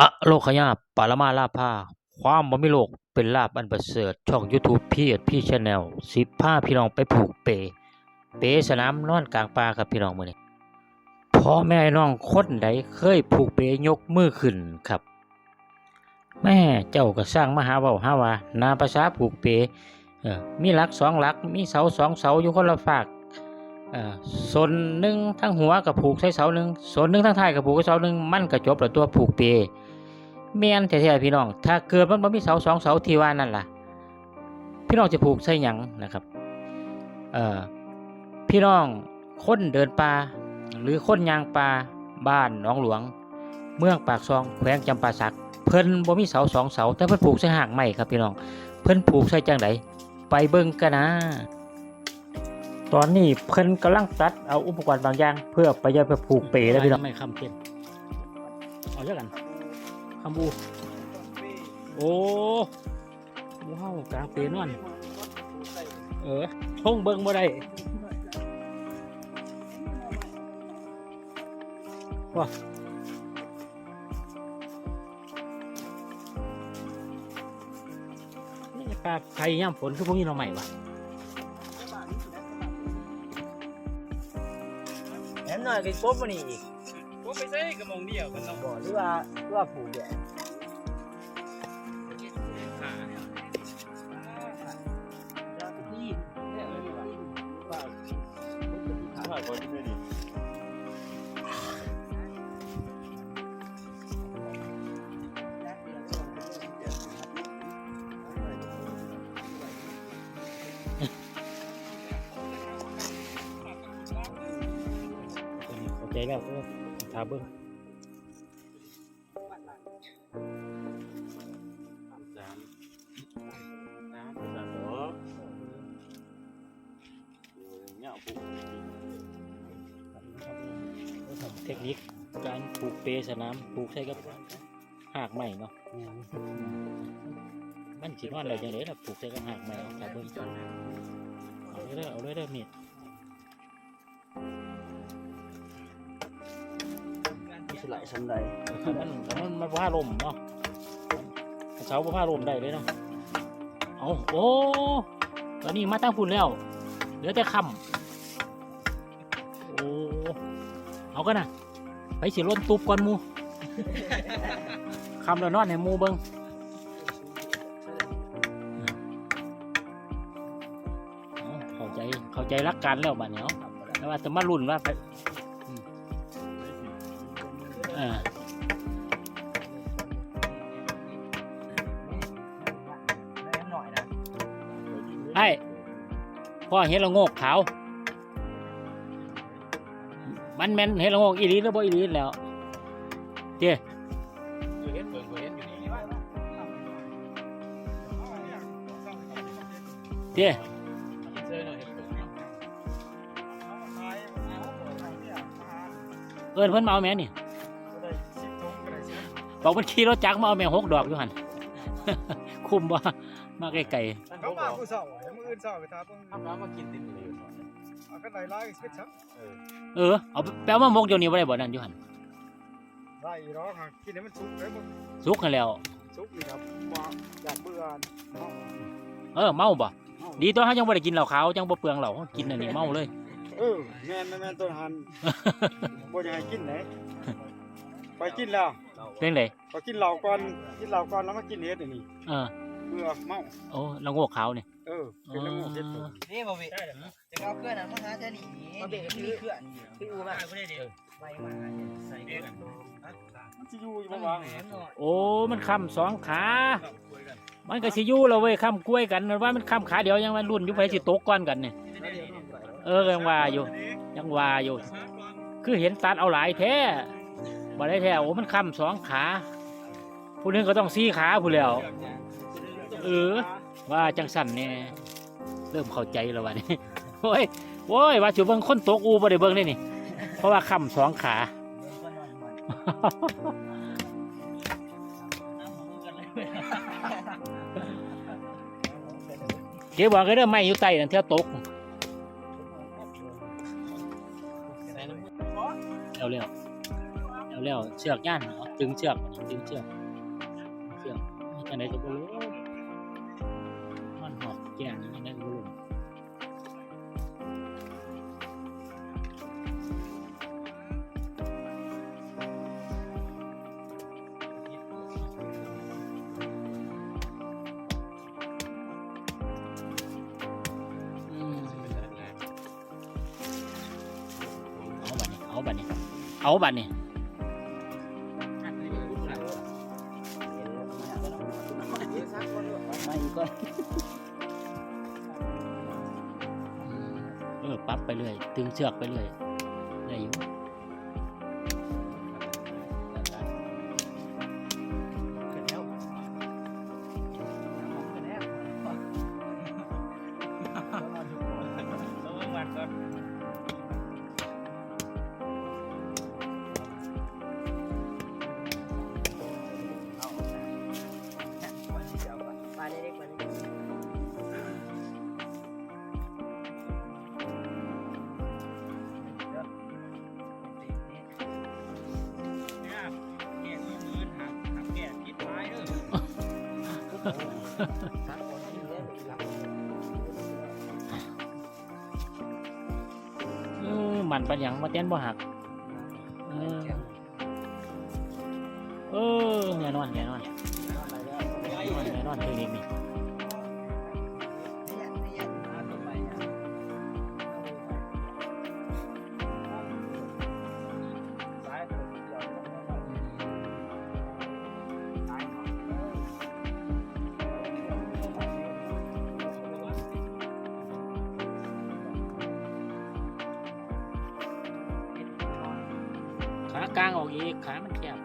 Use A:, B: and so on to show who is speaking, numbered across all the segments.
A: อะโลกขยาปารมาลาภา ความบ่มีโลกเป็นลาภอันประเสริฐช่อง YouTube พี่เอ็ดพี่ชาแนลสิพาพี่น้องไปผูกเป เปสนามนอนกลางป่าครับพี่น้องมือนี้พ่อแม่น้องคนใดเคยผูกเปยกมือขึ้นครับ แม่เจ้าก็สร้างมหาเว้าหาวานาภาษาผูกเปเออมีหลักสองหลัก มีเสาสองเสาอยู่คนละฝากเออส่วนหนึ่งทั้งหัวกับผูกใส่เสาหนึ่งส่วนหนึ่งทั้งท้ายกับผูกใส่เสาหนึ่งมันก็จบแล้วตัวผูกเป แม่นแท้ๆพี่น้อง ถ้าเกิดมันบ่มีเสาสองเสาที่ว่านั่นล่ะ พี่น้องจะผูกใส่หยังนะครับ เอ่อ พี่น้องคนเดินป่าหรือคนยางป่าบ้านหนองหลวง เมืองปากซองแขวงจำปาสัก เพิ่นบ่มีเสาสองเสาแต่เพิ่นผูกใส่ห่างไม้ครับพี่น้อง เพิ่นผูกใส่จังไดไปเบิ่งกันนะตอนนี้เพิ่นกำลังตัดเอาอุปกรณ์บางอย่าง เพื่อไปยัดไปผูกเปแล้วพี่น้องไม่คำเพ่นเอาเยอะกัน คำบูโอ้ว้าวกลางเปนอนเออชงเบิงบ่ได้ว้านี่ปลาไข่ย่ำฝนคือพวกนี้เราใหม่วะ
B: แหมหน่อยก็ปุ๊บมานี่อีก
C: ไปใส่กระมองเดียวกันเนาะ
B: บ่หรือว่าหรือว่าผูกแดด
C: ขาเนี่ย
B: ที่เนี่ยเลยดีกว่าว่า
C: ขาก่อนไม่ดี
A: เข้าใจแล้วเออถาเบิ่ง
C: สามสามสามสอ้เนี่ยปุ๊บ
A: เทคนิคการผูกเปสนามผูกใส่กับหากใหม่เนาะมันสินอนอะไรจังได๋ล่ะผูกใส่กับหากใหม่เอาถาเบิ่งเอาเลยเด้อเอาเลยเด้อมีด
B: สลายสันใด
A: มันมันมันผ้าลมเนาะเสาบ่ผ้าลมได้เลยเนาะเอาโอ้ตอนนี้มาตั้งพุ่นแล้วเหลือแต่คำโอ้เอากันนะไปสิล้นตุบก่อนหมูคำแล้วนอนให้หมูเบิงเอาเข้าใจเข้าใจรักกันแล้วบัดเนี้ยเอาแต่ว่าจะมาลุ่นว่าไป อ่าไอ้พ่อเห็ดละโงกขาว มันแม่นเห็ดละโงกอีลีหรือบ่อีลีแล้วเจ้
C: เจ้เอิญเอิ
A: นเพิ่นมาเอาแม่นี่ บอกมันขี่รถจักรมาเอาแม่หกดอกอยู่หัน คุ้มบ่มาไกล
D: เขามาผู้เศร้าเดี๋ยวมืออื่นเศร้าไปทาเพิ่ง
C: ทำน้ำมากินติดอยู่
D: เอากันไหลไล่เสร็จช้
A: ๆเออเอาแปลว่ามกเดี๋ยวนี้บ่ได้บ่นั่นอยู่หันำ
D: ไล่ร้องหากินให้มันสุกแล้วมัน
A: สุกกันแล้ว
D: สุกนี่ครับมาอยากเบื่อเนาะ
A: เออเมาบ่ดีตัวเฮายังบ่ได้กินเหล้าขาวจังบ่เปลืองเหล้าเรากินอันนี้เมาเลย
D: เออแม่นแม่นแม่นต้นหันบ่อยากให้กินไหน ไปกินแล้ว
A: เรื่องใด
D: ไปกินเหล้าก่อนกินเหล้าก่อนแล้วมากินเฮ็ดอันนี่
A: เออ
D: เบื่อเมา
A: โอ้ละโงกขาวนี่
D: เออเป็นน้ำมูกเฮ็ดตัว
B: นี่บ่เว้ยจะเอาเครื่องนั้นมาหาเจ้าหนีมาเบรกมีเครื่องพี่อูมาไม่ได้เดียวไปมาใส่เด็ก
D: มันสิอยู่อยู่บ่วาง
B: แหมหน่อย
A: โอ้มันค้ำสองขา มันก็สิอยู่แล้วเว้ยค้ำกล้วยกันมันว่ามันค้ำขาเดียวยังมันรุ่นอยู่ไผสิตกก่อนกันเนี่ยเออยังว่าอยู่ ยังว่าอยู่ คือเห็นตัดเอาหลายแท้ บ่ได้แท้โอ้มันค้ำสองขา ผู้นึงก็ต้องสี่ขาผู้แล้ว เออ ว่าจังสั่นเนี่ยเริ่มเข้าใจแล้ววะนี่โอ้ยโอ้ยว่าสิเบิ่งคนตกอูบ่ได้เบิ่งได้นี่ เพราะว่าค้ำสองขาเก็บบอกก็เริ่มไม่อยู่ใต้นั่นเท่าตกเอาเร็ว เอาเร็วเสือกย่านเอา
B: ตึงเชือกตึงเชือกเชือกจังไดก็บ่รู้มันหอบแก่งจังไดก็บ่รู้อืมเอาบัดนี้เอาบัดนี้
A: ก่อน
B: เออปั๊บไปเรื่อยตึงเชือกไปเรื่อย
A: เล่นหลัง
B: เออมันปัญญังมาเต้นบ่หัก เออ เออแน่นอนแน่นอนแน่นอนแน่นอนเทคนิคนี่ กลางออกอีกขามันแคบ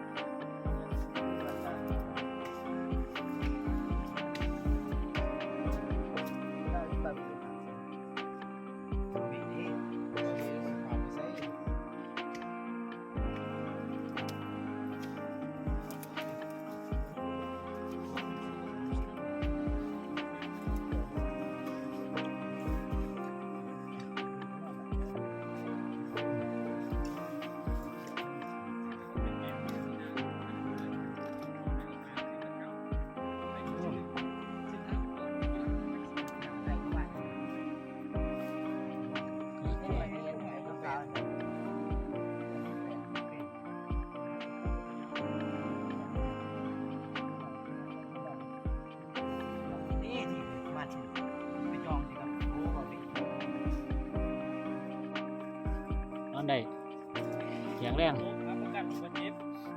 B: นอนได้แข็งแรง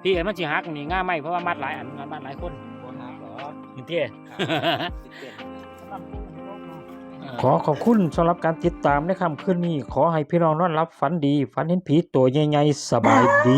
B: พี่เอ๋มันสิหักนี่ง่ายไหมเพราะว่ามัดหลายอันงานมัดหลายคน
A: บ่หาหรอก
B: นี่เตี้ย
A: สิเปลี่ยนสำหรับผู้ที่ลงมา
B: ขอขอบคุณสำหรับการติดตามในค่ำคืนนี้ ขอให้พี่น้องนอนรับฝันดี ฝันเห็นผีตัวใหญ่ๆสบายดี